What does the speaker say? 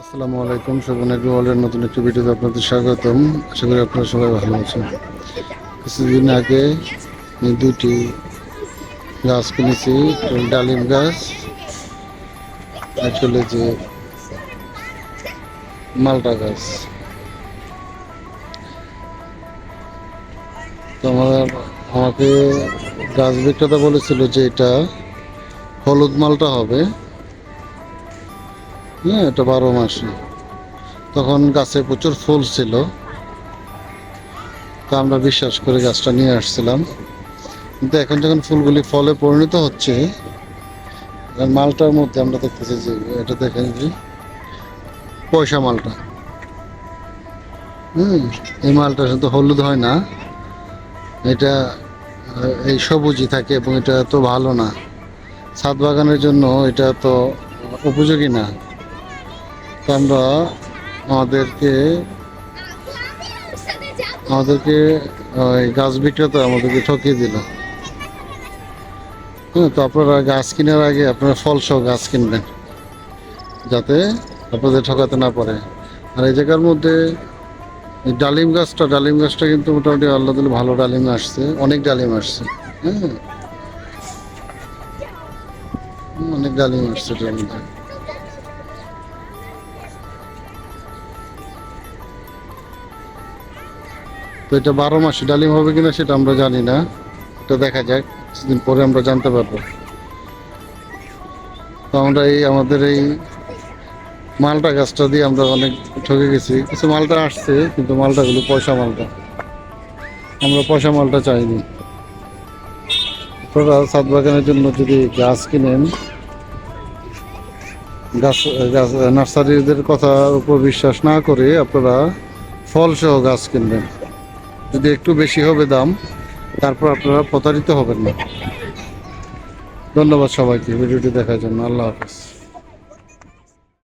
আসসালামু আলাইকুম শোভন এগ্রিওয়ালের নতুন একটি ভিডিওতে আপনাদের স্বাগতম। আশা করি আপনারা সবাই ভালো আছেন। কিছুদিন আগে দুটি গাছ কিনেছি ডালিম গাছ আসলে যে মালটা গাছ। তো আমার, আমাকে গাছ বিক্রেতা বলেছিল যে এটা হলুদ মালটা হবে। হ্যাঁ এটা বারো মাসে। তখন গাছে প্রচুর ফুল ছিল। তা আমরা বিশ্বাস করে গাছটা নিয়ে আসছিলাম। কিন্তু এখন যখন ফুলগুলি ফলে পরিণত হচ্ছে মালটার মধ্যে আমরা দেখতেছি যে এটা দেখেন যে পয়সা মালটা। হুম, এই মালটা শুধু হলুদ হয় না, এটা এই সবুজই থাকে এবং এটা তো ভালো না। ছাদ বাগানের জন্য এটা তো উপযোগী না। আমরা আমাদেরকে আমাদেরকে, ওই গাছ বিক্রেতা আমাদেরকে ঠকিয়ে দিল। হ্যাঁ তো আপনারা গাছ কেনার আগে আপনারা ফলসহ গাছ কিনবেন, যাতে আপনাদের ঠকাতে না পারে। আর এই জায়গার মধ্যে ডালিম গাছটা ডালিম গাছটা কিন্তু মোটামুটি আল্লাহ দিলে ভালো ডালিম আসছে, অনেক ডালিম আসছে। হ্যাঁ অনেক ডালিম আসছে এটার মধ্যে। তো এটা বারো মাসে ডালিম হবে কিনা সেটা আমরা জানি না। এটা দেখা যাক, কিছুদিন পরে আমরা জানতে পারব। তো আমরা এই আমাদের এই মালটা গাছটা দিয়ে আমরা অনেক ঠকে গেছি। কিছু মালটা আসছে, কিন্তু মালটাগুলো পয়সা মালটা। আমরা পয়সা মালটা চাইনি। আপনারা ছাদ বাগানের জন্য যদি গাছ কিনেন, গাছ গাছ, নার্সারিদের কথার উপর বিশ্বাস না করে আপনারা ফলসহ গাছ কিনবেন। যদি একটু বেশি হবে দাম, তারপর আপনারা প্রতারিত হবেন না। ধন্যবাদ সবাইকে, ভিডিওটি দেখার জন্য। আল্লাহ হাফিজ।